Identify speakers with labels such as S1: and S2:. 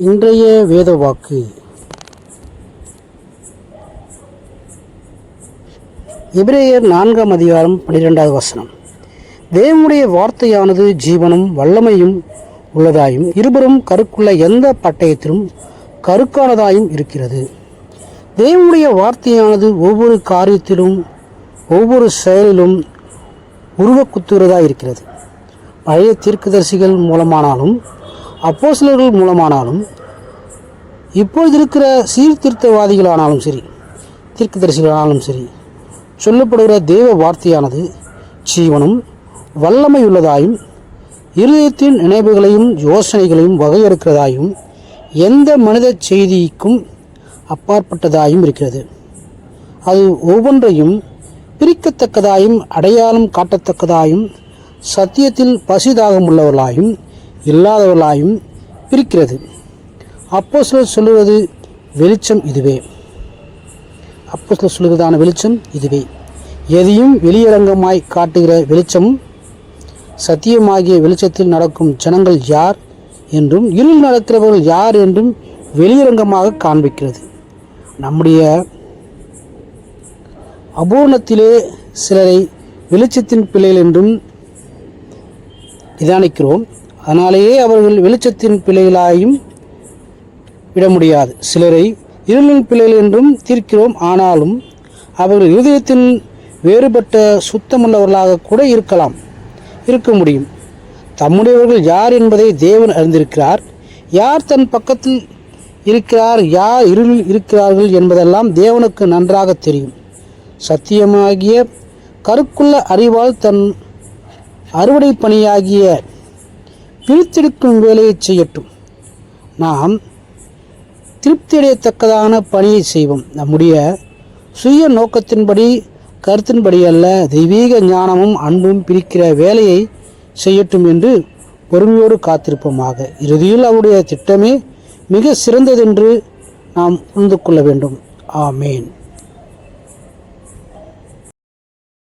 S1: இன்றைய வேத வாக்கு எபிரேயர் நான்காம் அதிகாரம் பன்னிரெண்டாவது வசனம். தேவனுடைய வார்த்தையானது ஜீவனும் வல்லமையும் உள்ளதாயும் இருபுறம் கருக்குள்ள எந்த பட்டயத்திலும் கருக்கானதாயும் இருக்கிறது. தேவனுடைய வார்த்தையானது ஒவ்வொரு காரியத்திலும் ஒவ்வொரு செயலிலும் உருவக்குத்துகிறதாக இருக்கிறது. பழைய தீர்க்கதரிசிகள் மூலமானாலும் அப்போசிலர்கள் மூலமானாலும் இப்பொழுது இருக்கிற சீர்திருத்தவாதிகளானாலும் சரி தீர்க்கதரிசிகளானாலும் சரி சொல்லப்படுகிற தேவ வார்த்தையானது ஜீவனும் வல்லமையுள்ளதாயும் இருதயத்தின் நினைவுகளையும் யோசனைகளையும் வகையறுக்கிறதாயும் எந்த மனித செய்திக்கும் அப்பாற்பட்டதாயும் இருக்கிறது. அது ஒவ்வொன்றையும் பிரிக்கத்தக்கதாயும் அடையாளம் காட்டத்தக்கதாயும் சத்தியத்தில் பசிதாகம் உள்ளவர்களாயும் இல்லாதவர்களாயும் பிரிக்கிறது அப்போ சிலர் சொல்லுவது வெளிச்சம் இதுவே. அப்போ சிலர் சொல்லுவதான வெளிச்சம் இதுவே. எதையும் வெளியரங்கமாய் காட்டுகிற வெளிச்சம் சத்தியமாகிய வெளிச்சத்தில் நடக்கும் ஜனங்கள் யார் என்றும் இருள் நடக்கிறவர்கள் யார் என்றும் வெளியரங்கமாக காண்பிக்கிறது. நம்முடைய அபூர்ணத்திலே சிலரை வெளிச்சத்தின் பிள்ளைகள் என்றும் நிதானிக்கிறோம். அதனாலேயே அவர்கள் வெளிச்சத்தின் பிள்ளைகளாயும் விட முடியாது. சிலரை இருளின் பிள்ளைகள் என்றும் தீர்க்கிறோம். ஆனாலும் அவர்கள் இருதயத்தின் வேறுபட்ட சுத்தமுள்ளவர்களாக கூட இருக்கலாம் இருக்க முடியும். தம்முடையவர்கள் யார் என்பதை தேவன் அறிந்திருக்கிறார். யார் தன் பக்கத்தில் இருக்கிறார் யார் இருளில் இருக்கிறார்கள் என்பதெல்லாம் தேவனுக்கு நன்றாக தெரியும். சத்தியமாகிய கருக்குள்ள அறிவால் தன் அறுவடை பணியாகிய பிரித்தெடுக்கும் வேலையை செய்யட்டும். நாம் திருப்தியடையத்தக்கதான பணியை செய்வோம். நம்முடைய சுய நோக்கத்தின்படி கருத்தின்படி அல்ல தெய்வீக ஞானமும் அன்பும் பிரிக்கிற வேலையை செய்யட்டும் என்று பொறுமையோடு காத்திருப்போமாக இறுதியில் அவருடைய திட்டமே மிக சிறந்ததென்று நாம் உணர்ந்து கொள்ள வேண்டும். ஆமேன்.